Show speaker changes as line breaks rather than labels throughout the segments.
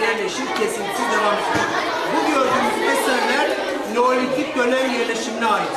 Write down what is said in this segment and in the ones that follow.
yerleşim kesintisi devam ediyor. Bu gördüğümüz eserler Neolitik dönem yerleşimine ait.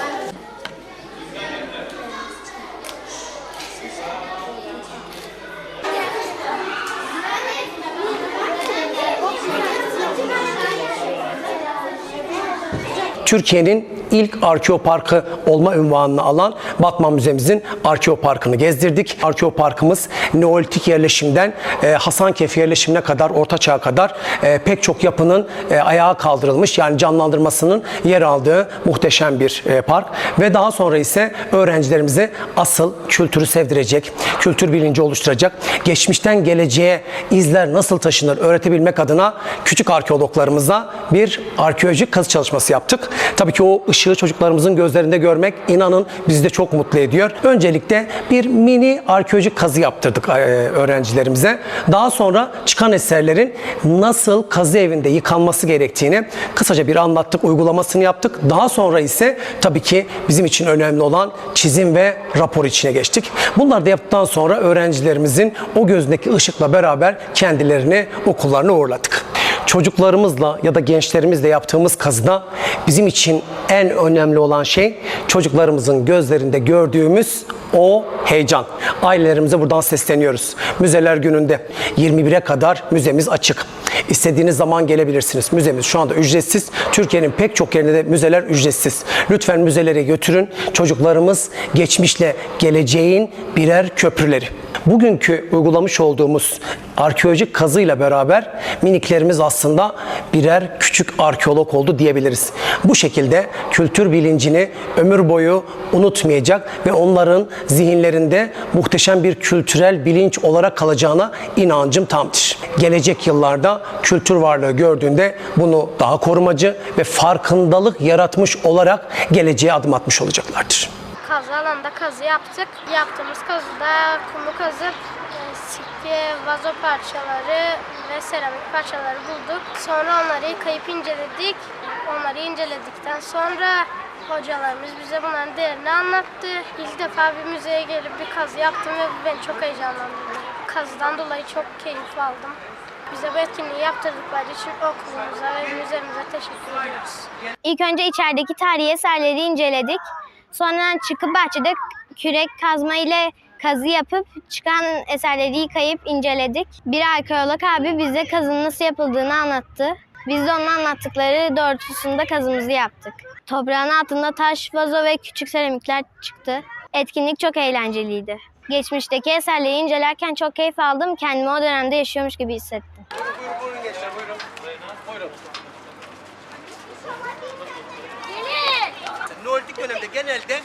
Türkiye'nin ilk arkeoparkı olma ünvanını alan Batman Müzemizin arkeoparkını gezdirdik. Arkeoparkımız Neolitik yerleşimden e, Hasankeyf yerleşimine kadar, Orta Çağ'a kadar e, pek çok yapının e, ayağa kaldırılmış yani canlandırmasının yer aldığı muhteşem bir e, park ve daha sonra ise öğrencilerimize asıl kültürü sevdirecek, kültür bilinci oluşturacak, geçmişten geleceğe izler nasıl taşınır öğretebilmek adına küçük arkeologlarımıza bir arkeolojik kazı çalışması yaptık. Tabii ki o ışığı çocuklarımızın gözlerinde görmek inanın bizi de çok mutlu ediyor. Öncelikle bir mini arkeolojik kazı yaptırdık e, öğrencilerimize. Daha sonra çıkan eserlerin nasıl kazı evinde yıkanması gerektiğini kısaca bir anlattık, uygulamasını yaptık. Daha sonra ise tabii ki bizim için önemli olan çizim ve rapor içine geçtik. Bunları da yaptıktan sonra öğrencilerimizin o gözündeki ışıkla beraber kendilerini okullarına uğurladık çocuklarımızla ya da gençlerimizle yaptığımız kazıda bizim için en önemli olan şey çocuklarımızın gözlerinde gördüğümüz o heyecan. Ailelerimize buradan sesleniyoruz. Müzeler gününde 21'e kadar müzemiz açık. İstediğiniz zaman gelebilirsiniz. Müzemiz şu anda ücretsiz. Türkiye'nin pek çok yerinde de müzeler ücretsiz. Lütfen müzelere götürün. Çocuklarımız geçmişle geleceğin birer köprüleri. Bugünkü uygulamış olduğumuz arkeolojik kazıyla beraber miniklerimiz aslında birer küçük arkeolog oldu diyebiliriz. Bu şekilde kültür bilincini ömür boyu unutmayacak ve onların zihinlerinde muhteşem bir kültürel bilinç olarak kalacağına inancım tamdır. Gelecek yıllarda kültür varlığı gördüğünde bunu daha korumacı ve farkındalık yaratmış olarak geleceğe adım atmış olacaklardır.
Kazı alanında kazı yaptık. Yaptığımız kazıda kumu kazıp e, sikke, vazo parçaları ve seramik parçaları bulduk. Sonra onları yıkayıp inceledik. Onları inceledikten sonra hocalarımız bize bunların değerini anlattı. İlk defa bir müzeye gelip bir kazı yaptım ve bu beni çok heyecanlandırdı. Kazıdan dolayı çok keyif aldım. Bize bu etkinliği yaptırdıkları için okulumuza ve müzemize teşekkür ediyoruz.
İlk önce içerideki tarihi eserleri inceledik. Sonra çıkıp bahçede kürek kazma ile kazı yapıp çıkan eserleri yıkayıp inceledik. Bir arkeolog abi bize kazının nasıl yapıldığını anlattı. Biz de onun anlattıkları doğrultusunda kazımızı yaptık. Toprağın altında taş, vazo ve küçük seramikler çıktı. Etkinlik çok eğlenceliydi. Geçmişteki eserleri incelerken çok keyif aldım. Kendimi o dönemde yaşıyormuş gibi hissettim.
Buyurun, buyurun gençler, buyurun. Buyurun. Neolitik dönemde genelde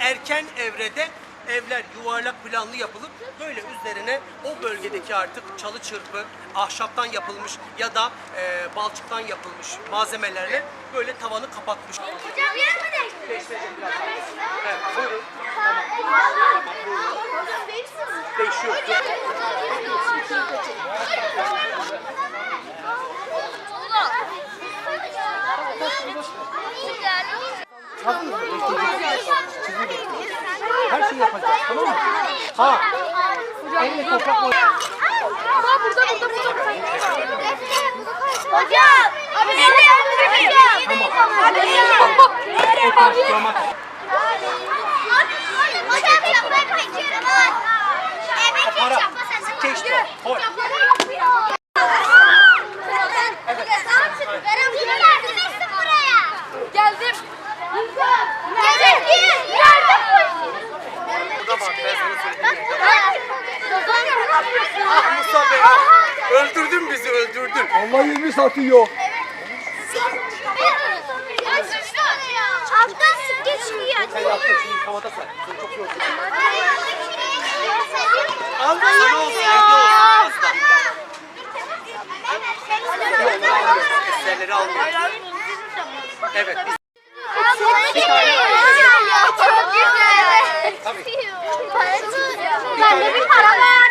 erken evrede evler yuvarlak planlı yapılıp böyle üzerine o bölgedeki artık çalı çırpı, ahşaptan yapılmış ya da e, balçıktan yapılmış malzemelerle böyle tavanı kapatmış. Değiştirecek biraz. Evet, buyurun. Değişiyor. Her şeyi yapacağız tamam mı? Ha. Elini toprakla
Hocam! Abi nereye hocam?
oturmak.
Hocam yapmaya kaçıyorum ha. Emek
Para.
yapma sen.
Geçti. Koy. Ah Musa Bey. Öldürdün bizi öldürdün.
Allah 20 satıyor.
Alttan sık geçiyor.
Sen yaptın şimdi havada say. Seni çok yoruldun. Al sana olsun evde olsun. Eserleri almıyor. Evet biz
Çok güzel.
tabii.
Bende bir para var.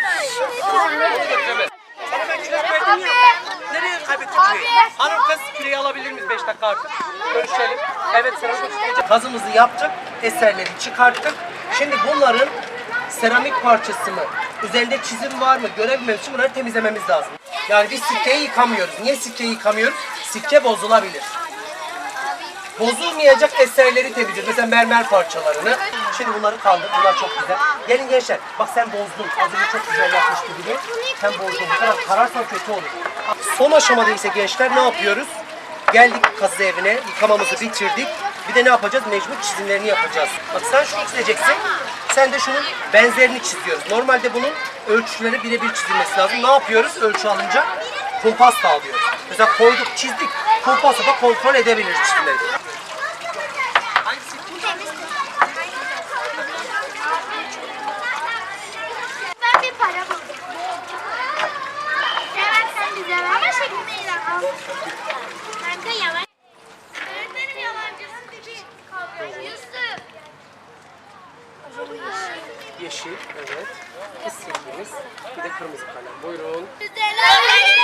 Sana ben küre ya. Nereye kaybettin küreyi? Hanım kız küreyi alabilir miyiz 5 dakika artık? Görüşelim. Evet seramik Kazımızı yaptık. Eserleri çıkarttık. Şimdi bunların seramik parçası mı? Üzerinde çizim var mı? Görebilmemiz için bunları temizlememiz lazım. Yani biz sirkeyi yıkamıyoruz. Niye sirkeyi yıkamıyoruz? Sirke bozulabilir. Bozulmayacak eserleri temizliyoruz. Mesela mermer parçalarını. Şimdi bunları kaldır. Bunlar çok güzel. Gelin gençler. Bak sen bozdun. Az çok güzel yapmıştı gibi. Sen bozdun. Bu kadar kararsan kötü olur. Son aşamada ise gençler ne yapıyoruz? Geldik kazı evine. Yıkamamızı bitirdik. Bir de ne yapacağız? Mecbur çizimlerini yapacağız. Bak sen şunu çizeceksin. Sen de şunun benzerini çiziyoruz. Normalde bunun ölçüleri birebir çizilmesi lazım. Ne yapıyoruz ölçü alınca? Kumpasla alıyoruz. Mesela koyduk, çizdik. Kumpasla da kontrol edebiliriz çizimleri.
Ben bir para buldum. Seversen şeklini al. Kanka yalan. Öğretmenim yalancısın dedi. Yusuf.
Yeşil, evet. Biz sildiğimiz. Bir de kırmızı kalem. Buyurun.
Güzel.